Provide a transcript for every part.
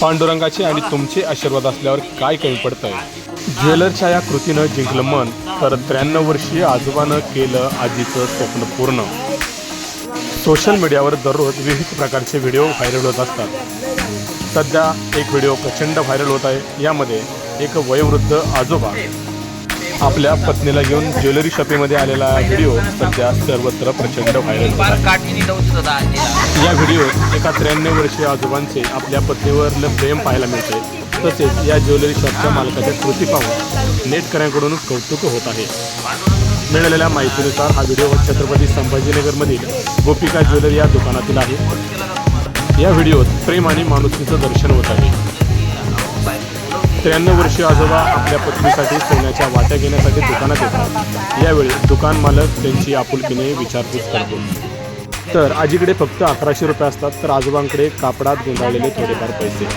पांडुरंगाचे आणि तुमचे आशीर्वाद असल्यावर काय कमी पडत आहे ज्वेलरच्या या कृतीनं जिंकलं मन तर त्र्याण्णव वर्षीय आजोबानं केलं आजीचं स्वप्न पूर्ण. सोशल मीडियावर दररोज विविध प्रकारचे व्हिडिओ व्हायरल होत असतात. सध्या एक व्हिडिओ प्रचंड व्हायरल होत आहे. यामध्ये एक वयोवृद्ध आजोबा आपल्या पत्नीला घेऊन ज्वेलरी शॉपिंगमध्ये आलेला व्हिडिओ सध्या सर्वत्र प्रचंड व्हायरल होता या व्हिडिओत एका त्र्याण्णव वर्षीय आजोबांचे आपल्या पत्नीवरलं प्रेम पाहायला मिळते तसेच या ज्वेलरी शॉपच्या मालकाच्या कृती पाहून नेटकऱ्यांकडून कौतुक होत आहे. मिळालेल्या माहितीनुसार हा व्हिडिओ छत्रपती संभाजीनगरमधील गोपिका ज्वेलरी या दुकानातील आहे. या व्हिडिओत प्रेम आणि माणुसकीचं दर्शन होत आहे. त्र्याण्णव वर्षीय आजोबा आपल्या पत्नीसाठी सोन्याच्या वाट्या घेण्यासाठी दुकानात येतात. यावेळी दुकान मालक त्यांची आपुलकीने विचारपूस करतो. तर आजीकडे फक्त अकराशे रुपये असतात तर आजोबांकडे कापडात गुंडाळलेले थोडेफार पैसे.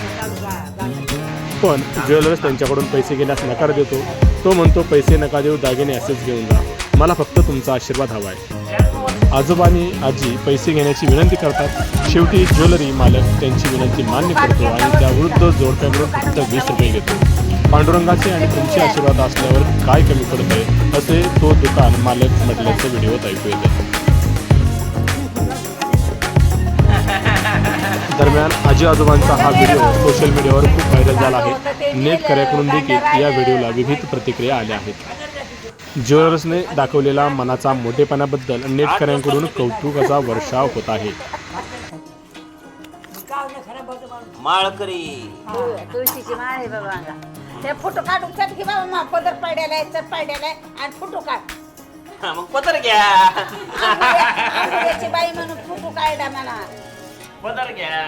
पण ज्वेलर्स त्यांच्याकडून पैसे घेण्यास नकार देतो. तो म्हणतो पैसे नका देऊ दागिने असेच घेऊन जा. मला फक्त तुमचा आशीर्वाद हवा आहे आजोबानी आजी पैसे घेण्याची विनंती करतात. शेवटी ज्वेलरी मालक त्यांची विनंती मान्य करतो आणि त्या वृद्ध जोडप्याकडून फक्त वीस रुपये घेतो. पांडुरंगाचे आणि तुमचे आशीर्वाद असल्यावर काय कमी पडत आहे असे तो दुकान मालक म्हटल्याचं व्हिडिओत ऐकू येतं. दरम्यान आजी आजोबांचा हा व्हिडिओ सोशल मीडियावर खूप व्हायरल झाला आहे. नेटकऱ्याकडून देखील या व्हिडिओला विविध प्रतिक्रिया आल्या आहेत. ज्वेलर्सने दाखवलेला मनाचा मोठेपणाबद्दल नेटकऱ्यांकडून कौतुकाचा वर्षाव होत आहे. माळकरी. तुळशीची माळ आहे बाबा अंगा. ते फोटो काढून चट की बाबा पदर पाड्याला आहे पाड्याला आहे आणि फोटो काढ. हा, मग पदर घ्या. बाई म्हणून फोटो काढला मला पदर घ्या.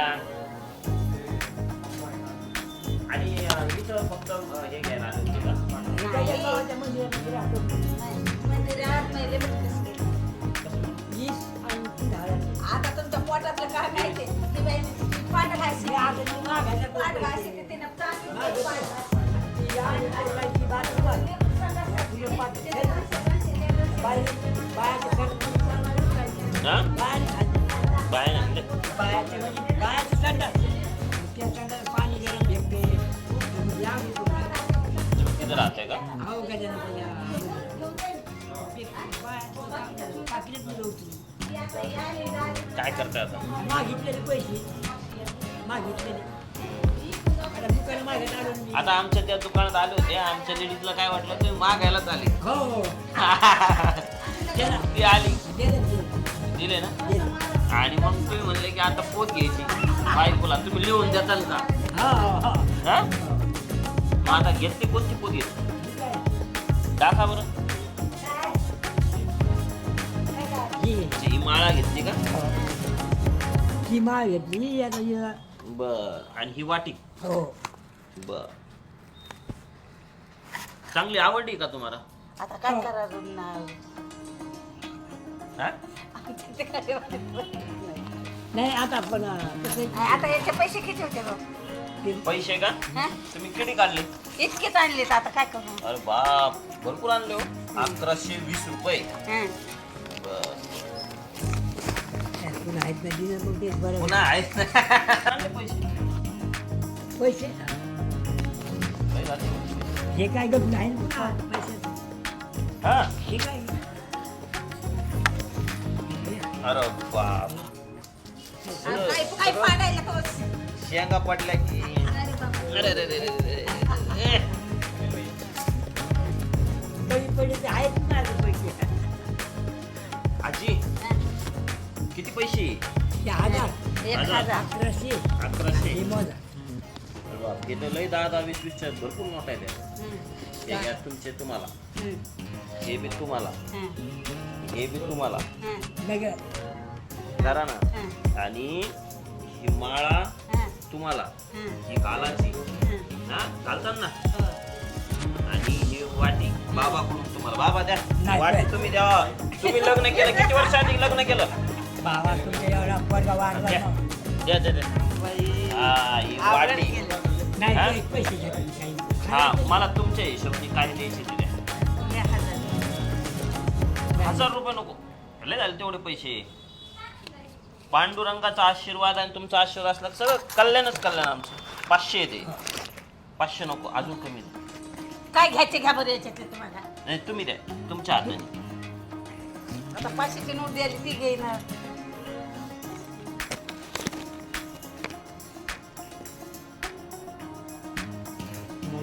आणि इथं फक्त हे घ्यायला आले? मंदिरात मेले आता तुमच्या पोटातलं काय माहिती ते घायची घायची काय करताय आता? आता आमच्या त्या दुकानात आले होते. आमच्या लेडीजला काय वाटलं तुम्ही मागायलाच आले. ती आली. दिले ना? आणि मग तुम्ही म्हणले की आता पोत घ्यायची. बायकोला तुम्ही लिहून देताल का? हा? मग आता घेतली कोणती पोत घेतली? दाखवा बरं. ही माळा घेतली का? किमा घेतली आता हिला बर. आणि ही वाटी? हो. बर. चांगली आवडली का तुम्हाला? आता काय करावं नाही. हा? ते काय वाटत नाही. नाही आता पण कसं आता याचे पैसे किती होते बघ? पैसे का? हा? तुम्ही किती काढले? इतकेच आणलेत आता काय करू? अरे बाप भरपूर आणले हो. अकराशे वीस रुपये. हं. आहेत ना मग तेच बरं पुन्हा आहेत चांगले पैसे. हे काय गप नाही ना? पुन्हा पैसे. हा. हे काय? अरे बाप. काय काय पाडायला तोच शेंगा पडल्या की. अरे बाबा. अरे रे रे रे रे रे. कमी पडले ते आहेत पैसे. एक हजार. अकराशे. अकराशे. हे मोजा अरे बाप हे तर लय दहा दहा वीस वीसच्या भरपूर नोट आहे त्या हं. हे घ्या तुमचे तुम्हाला. हं. हे बी तुम्हाला. हं. हे बी तुम्हाला. हं. नगर. करा ना. हं. आणि ही माळा हं. तुम्हाला. हं. ही घालाची हं. हा? घालतात ना आणि ही वाटी. बाबाकडून तुम्हाला. बाबा द्या. नाही, वाटी नाही. तुम्ही द्या. तुम्ही लग्न केलं. किती वर्ष आधी लग्न केलं? बाबा तुमच्या एवढा पोरगा वाढला ना. हा ही नाही हा? पैसे काही. हा मला तुमच्या हिशोबाने काय द्यायचे ते द्या. हजार. रुपये नको. लय झाले तेवढे पैसे. पांडुरंगाचा आशीर्वाद आणि तुमचा आशीर्वाद असला सगळं कल्याणच कल्याण आमचं. पाचशे येते पाचशे नको अजून कमी दे. काय घ्यायचे घ्या बरं याच्यातले तुम्हाला. नाही तुम्ही द्या. तुमच्या हाताने. आता पाचशेची नोट द्यायची ती घेईना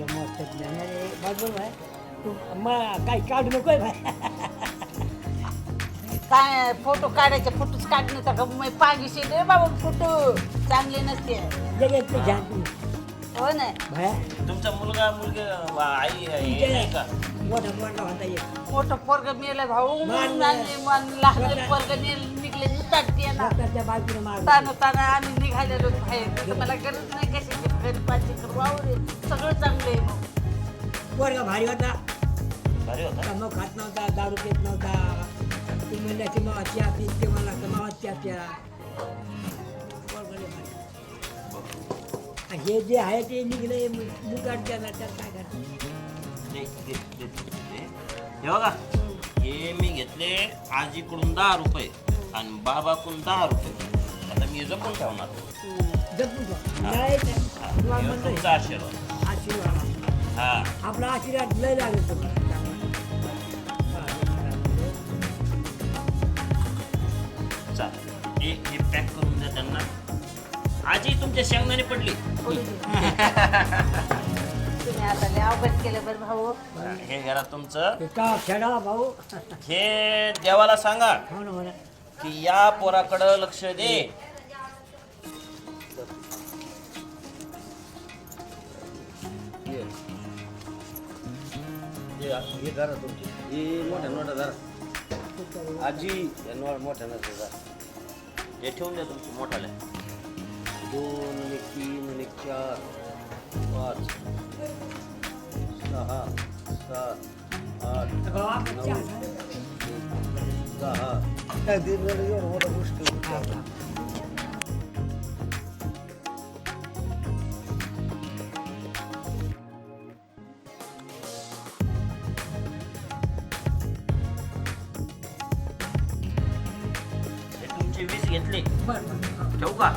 मला मस्त ज्ञान आहे. बरोबर आहे तू मग काही काढू नकोय भाई. काय फोटो काढायचे फोटोच काढणे तर मग पाहिजे रे बाबा फोटो. चांगले नसते. लगेच ते तुम्ही हो ना. भाया तुमचा मुलगा मुलगी आई हे नाही का? मोठा मोठा होता येत मोठं पोरग मेलं भाऊ मान. आणि मन लहान पोरग निघले निघते ना. डॉक्टरच्या बाजूने मार ताना ताना आम्ही निघालेलो बाहेर. तिथं मला गरज नाही कशाची. घरी पाचशे कर वावरे सगळं चांगलं आहे मग. पोरगा भारी होता. भारी होता? मग खात नव्हता दारू पेत नव्हता. ती म्हणल्याची मावा चहा पीत ते मला तर मावा चहा प्या पोरगा लय भारी. आणि हे जे आहे ते निघले मुगाट त्याला त्यात काय करणार? दे, दे, दे, दे. हे बघा. हे मी घेतले आजीकडून दहा रुपये. आणि बाबाकडून दहा रुपये आता मी जपून ठेवणार. जपून ठेव. हा, हे. म्हणलंय, तुमचा आशीर्वाद. आशीर्वाद. हा. आपला आशीर्वाद लय लागेल तुम्हाला. चालेल हे हे पॅक करून द्या त्यांना. आजी तुमच्या शेंगदाणे पडली. तुम्ही आता लय अवघड केलं बरं भाऊ. हे घरा तुमचं. का खेळा भाऊ? हे देवाला सांगा. हो ना हो ना. की या पोराकडं लक्ष दे. हे धरा तुमची. हे मोठ्या नोटा धरा. आजी या नोट मोठ्या नोटा धरा. हे ठेवून द्या तुमची मोठाले दोन आणि तीन आणि चार पाच सहा सात आठ नऊ दहा हे तुमचे वीस घेतले. ठेवू का?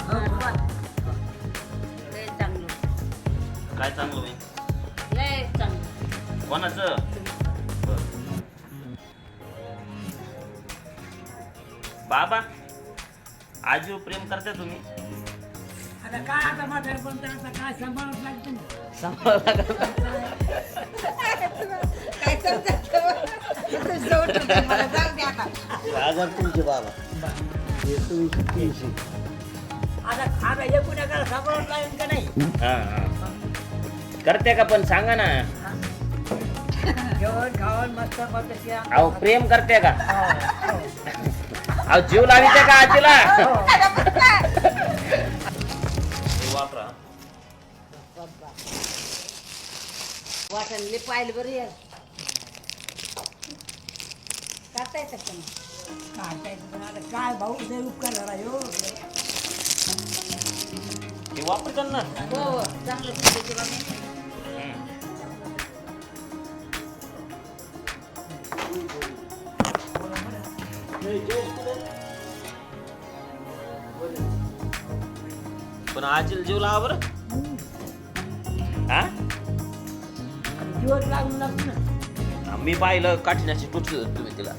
लय चांगलं. काय चांगलं होईल कोणाचं? बाबा आजीवर प्रेम करता तुम्ही. आता काय आता म्हातारे पण आता काय सांभाळत लागतं ना काय समजत जाऊ दे, मला जाऊ दे आता हजार तुमचे बाबा हे तुम्ही तीनशे आता आता एकूण एकाला सांभाळत लागेल का नाही? हा हा. करते का पण सांगा ना. जेवण खावण मस्त पद्धती अहो प्रेम करते का? अहो जीव लाविते का आजीला? वापरा वाटणले पाहिलं बरं यार. करता येतात का मग? काढतायचं पण आता काय भाऊ उपकार झाला हो हे हो हो चांगलं पण आजीला जीव लावा बरं. हा? ना. मी पाहिलं काठीण्याची टोचली होती तुम्ही तिला.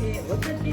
ते होतं ते.